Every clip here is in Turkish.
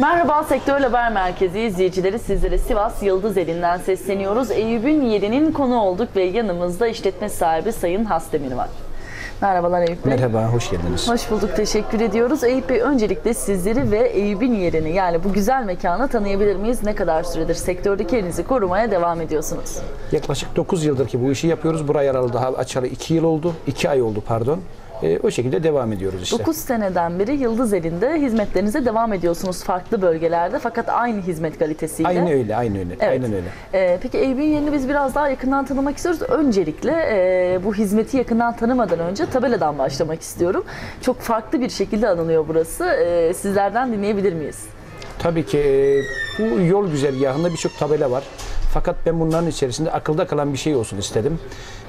Merhaba Sektör Haber Merkezi izleyicileri sizlere Sivas Yıldız elinden sesleniyoruz. Eyüp'ün yerinin konu olduk ve yanımızda işletme sahibi Sayın Hasdemir var. Merhabalar Eyüp Bey. Merhaba, hoş geldiniz. Hoş bulduk, teşekkür ediyoruz. Eyüp Bey öncelikle sizleri ve Eyüp'ün yerini yani bu güzel mekanı tanıyabilir miyiz? Ne kadar süredir sektördeki yerinizi korumaya devam ediyorsunuz? Yaklaşık 9 yıldır ki bu işi yapıyoruz. Buraya aralı daha açalı 2 yıl oldu. 2 ay oldu pardon. Ee, o şekilde devam ediyoruz işte. 9 seneden beri Yıldız elinde hizmetlerinize devam ediyorsunuz farklı bölgelerde fakat aynı hizmet kalitesiyle. Aynı öyle, aynı öyle. Evet. Aynen öyle. Ee, peki Eyüp'ün yerini biz biraz daha yakından tanımak istiyoruz. Öncelikle e, bu hizmeti yakından tanımadan önce tabeladan başlamak istiyorum. Çok farklı bir şekilde anılıyor burası. Ee, sizlerden dinleyebilir miyiz? Tabii ki e, bu yol güzergahında birçok tabela var. Fakat ben bunların içerisinde akılda kalan bir şey olsun istedim.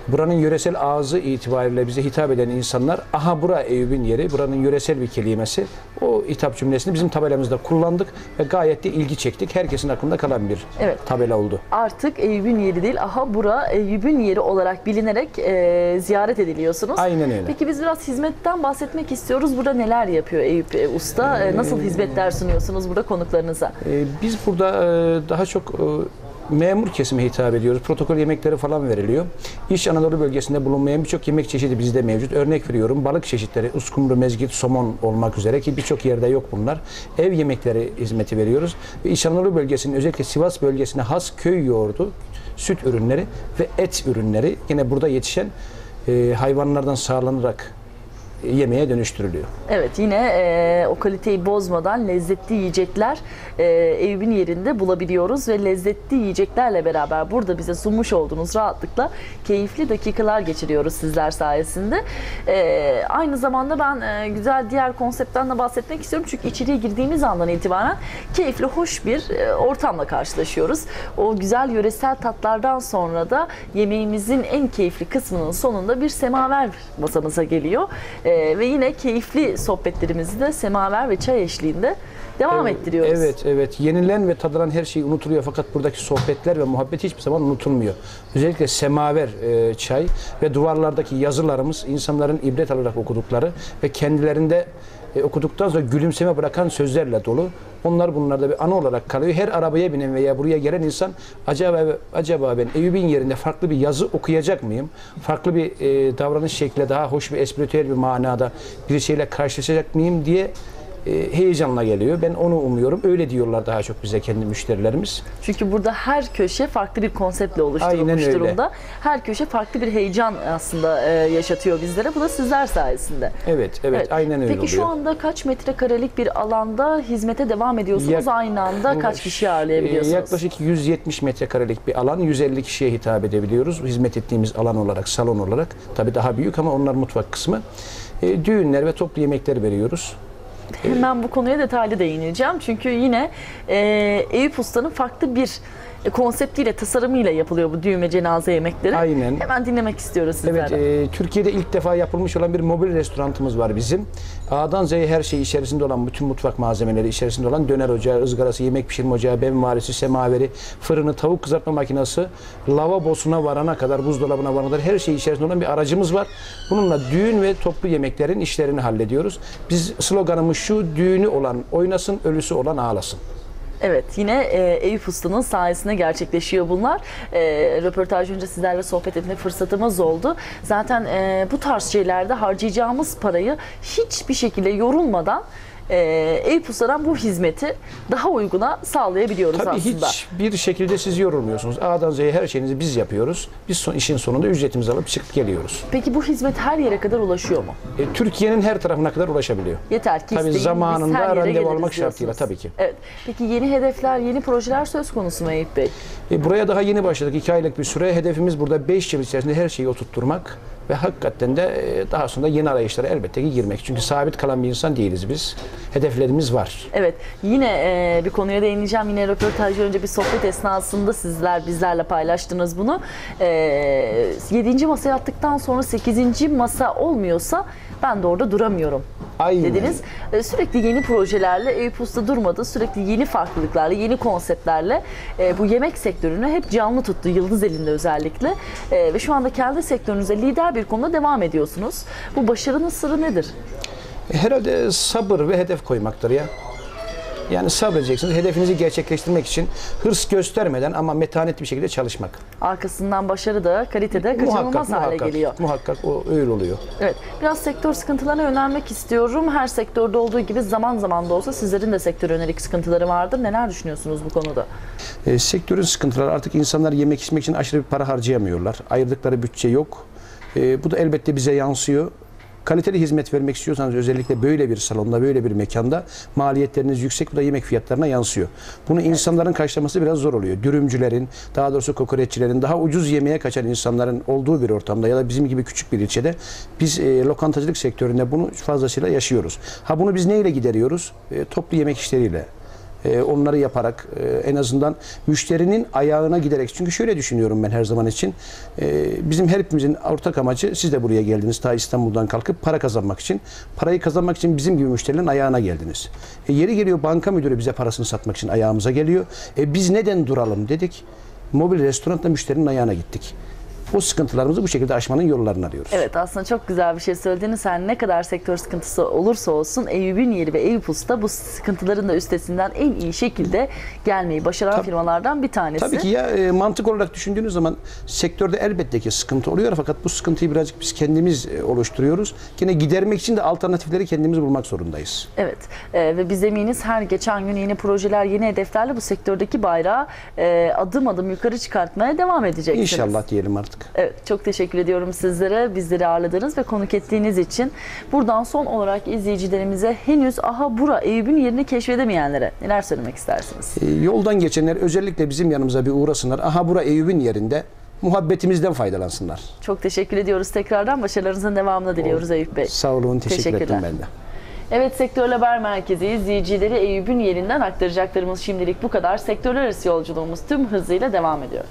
Buranın yöresel ağzı itibariyle bize hitap eden insanlar, aha bura Eyüp'ün yeri, buranın yöresel bir kelimesi. O hitap cümlesini bizim tabelamızda kullandık ve gayet de ilgi çektik. Herkesin aklında kalan bir Evet. tabela oldu. Artık Eyüp'ün yeri değil, aha bura Eyüp'ün yeri olarak bilinerek e, ziyaret ediliyorsunuz. Aynen öyle. Peki biz biraz hizmetten bahsetmek istiyoruz. Burada neler yapıyor Eyüp e, Usta? E, nasıl hizmetler sunuyorsunuz burada konuklarınıza? Ee, Biz burada e, daha çok e, memur kesime hitap ediyoruz. Protokol yemekleri falan veriliyor. İç Anadolu bölgesinde bulunmayan birçok yemek çeşidi bizde mevcut. Örnek veriyorum balık çeşitleri, uskumru, mezgit, somon olmak üzere ki birçok yerde yok bunlar. Ev yemekleri hizmeti veriyoruz. Ve İç Anadolu bölgesinin özellikle Sivas bölgesine has köy yoğurdu, süt ürünleri ve et ürünleri yine burada yetişen e, hayvanlardan sağlanarak yemeğe dönüştürülüyor. Evet yine e, o kaliteyi bozmadan lezzetli yiyecekler e, Eyüp'ün yerinde bulabiliyoruz ve lezzetli yiyeceklerle beraber burada bize sunmuş olduğunuz rahatlıkla keyifli dakikalar geçiriyoruz sizler sayesinde. E, aynı zamanda ben e, güzel diğer konseptten de bahsetmek istiyorum çünkü içeriye girdiğimiz andan itibaren keyifli, hoş bir e, ortamla karşılaşıyoruz. O güzel yöresel tatlardan sonra da yemeğimizin en keyifli kısmının sonunda bir semaver masamıza geliyor. E, ve yine keyifli sohbetlerimizi de semaver ve çay eşliğinde devam ettiriyoruz. Evet, evet. Yenilen ve tadılan her şey unutuluyor fakat buradaki sohbetler ve muhabbet hiçbir zaman unutulmuyor. Özellikle semaver e, çay ve duvarlardaki yazılarımız insanların ibret alarak okudukları ve kendilerinde e, okuduktan sonra gülümseme bırakan sözlerle dolu. Onlar bunlarda bir anı olarak kalıyor. Her arabaya binen veya buraya gelen insan acaba acaba ben Eyüp'ün yerinde farklı bir yazı okuyacak mıyım? Farklı bir e, davranış şekli daha hoş bir espritüel bir manada birisiyle karşılaşacak mıyım diye heyecanla geliyor. Ben onu umuyorum. Öyle diyorlar daha çok bize kendi müşterilerimiz. Çünkü burada her köşe farklı bir konseptle oluşturulmuş durumda. Her köşe farklı bir heyecan aslında e, yaşatıyor bizlere. Bu da sizler sayesinde. Evet, evet, aynen öyle Peki oluyor. şu anda kaç metrekarelik bir alanda hizmete devam ediyorsunuz? Yak- Aynı anda kaç kişi ağırlayabiliyorsunuz? E, Yaklaşık 170 metrekarelik bir alan, 150 kişiye hitap edebiliyoruz. Hizmet ettiğimiz alan olarak, salon olarak. Tabii daha büyük ama onlar mutfak kısmı. E, düğünler ve toplu yemekler veriyoruz. Hemen bu konuya detaylı değineceğim. Çünkü yine e, Eyüp Usta'nın farklı bir konseptiyle, tasarımıyla yapılıyor bu düğün ve cenaze yemekleri. Aynen. Hemen dinlemek istiyoruz sizlerden. Evet, e, Türkiye'de ilk defa yapılmış olan bir mobil restorantımız var bizim. A'dan Z'ye her şey içerisinde olan, bütün mutfak malzemeleri içerisinde olan döner ocağı, ızgarası, yemek pişirme ocağı, benvarisi, semaveri, fırını, tavuk kızartma makinesi, lavabosuna varana kadar, buzdolabına varana kadar her şey içerisinde olan bir aracımız var. Bununla düğün ve toplu yemeklerin işlerini hallediyoruz. Biz sloganımız şu, düğünü olan oynasın, ölüsü olan ağlasın. Evet yine e, Eyüp Usta'nın sayesinde gerçekleşiyor bunlar. E, röportaj önce sizlerle sohbet etme fırsatımız oldu. Zaten e, bu tarz şeylerde harcayacağımız parayı hiçbir şekilde yorulmadan e, Eyüp Usta'dan bu hizmeti daha uyguna sağlayabiliyoruz Tabii aslında. hiçbir şekilde siz yorulmuyorsunuz. A'dan Z'ye her şeyinizi biz yapıyoruz. Biz son, işin sonunda ücretimizi alıp çıkıp geliyoruz. Peki bu hizmet her yere kadar ulaşıyor mu? E, Türkiye'nin her tarafına kadar ulaşabiliyor. Yeter ki Tabii isteyin, biz zamanında her yere randevu geliriz almak şartıyla diyorsunuz. tabii ki. Evet. Peki yeni hedefler, yeni projeler söz konusu mu Eyüp Bey? E, buraya daha yeni başladık. iki aylık bir süre. Hedefimiz burada 5 yıl içerisinde her şeyi oturtturmak ve hakikaten de e, daha sonra yeni arayışlara elbette ki girmek. Çünkü sabit kalan bir insan değiliz biz. Hedeflerimiz var. Evet, yine e, bir konuya değineceğim. Yine röportaj önce bir sohbet esnasında sizler bizlerle paylaştınız bunu. E, 7. masaya attıktan sonra 8. masa olmuyorsa ben de orada duramıyorum Aynen. dediniz. E, sürekli yeni projelerle Eyüp Usta durmadı. Sürekli yeni farklılıklarla, yeni konseptlerle e, bu yemek sektörünü hep canlı tuttu. Yıldız elinde özellikle. E, ve şu anda kendi sektörünüzde lider bir konuda devam ediyorsunuz. Bu başarının sırrı nedir? Herhalde sabır ve hedef koymaktır ya. Yani sabredeceksiniz. Hedefinizi gerçekleştirmek için hırs göstermeden ama metanetli bir şekilde çalışmak. Arkasından başarı da kalitede kaçınılmaz hale muhakkak, geliyor. muhakkak o öyle oluyor. Evet, biraz sektör sıkıntılarına yönelmek istiyorum. Her sektörde olduğu gibi zaman zaman da olsa sizlerin de sektör yönelik sıkıntıları vardır. Neler düşünüyorsunuz bu konuda? E, sektörün sıkıntıları artık insanlar yemek içmek için aşırı bir para harcayamıyorlar. Ayırdıkları bütçe yok. E, bu da elbette bize yansıyor. Kaliteli hizmet vermek istiyorsanız özellikle böyle bir salonda, böyle bir mekanda maliyetleriniz yüksek. Bu da yemek fiyatlarına yansıyor. Bunu insanların karşılaması biraz zor oluyor. Dürümcülerin, daha doğrusu kokoreççilerin, daha ucuz yemeğe kaçan insanların olduğu bir ortamda ya da bizim gibi küçük bir ilçede biz e, lokantacılık sektöründe bunu fazlasıyla yaşıyoruz. Ha bunu biz neyle gideriyoruz? E, toplu yemek işleriyle. E, onları yaparak e, en azından müşterinin ayağına giderek çünkü şöyle düşünüyorum ben her zaman için e, bizim her hepimizin ortak amacı siz de buraya geldiniz ta İstanbul'dan kalkıp para kazanmak için parayı kazanmak için bizim gibi müşterilerin ayağına geldiniz. E, yeri geliyor banka müdürü bize parasını satmak için ayağımıza geliyor. E, biz neden duralım dedik. Mobil restoranda müşterinin ayağına gittik. O sıkıntılarımızı bu şekilde aşmanın yollarını arıyoruz. Evet aslında çok güzel bir şey söylediniz. Sen ne kadar sektör sıkıntısı olursa olsun Eyüp'ün yeri ve Eyüp Usta bu sıkıntıların da üstesinden en iyi şekilde gelmeyi başaran Tabii. firmalardan bir tanesi. Tabii ki ya e, mantık olarak düşündüğünüz zaman sektörde elbette ki sıkıntı oluyor fakat bu sıkıntıyı birazcık biz kendimiz e, oluşturuyoruz. Yine gidermek için de alternatifleri kendimiz bulmak zorundayız. Evet Ee, ve biz eminiz her geçen gün yeni projeler, yeni hedeflerle bu sektördeki bayrağı e, adım adım yukarı çıkartmaya devam edeceksiniz. İnşallah diyelim artık. Evet, çok teşekkür ediyorum sizlere. Bizleri ağırladığınız ve konuk ettiğiniz için. Buradan son olarak izleyicilerimize henüz aha bura Eyüp'ün yerini keşfedemeyenlere neler söylemek istersiniz? E, yoldan geçenler özellikle bizim yanımıza bir uğrasınlar. Aha bura Eyüp'ün yerinde muhabbetimizden faydalansınlar. Çok teşekkür ediyoruz tekrardan. Başarılarınızın devamını diliyoruz Eyüp Bey. Sağ olun, teşekkür Teşekkürler. ettim ben de. Evet Sektör Haber Merkezi izleyicileri Eyüp'ün yerinden aktaracaklarımız şimdilik bu kadar. Sektörler arası yolculuğumuz tüm hızıyla devam ediyor.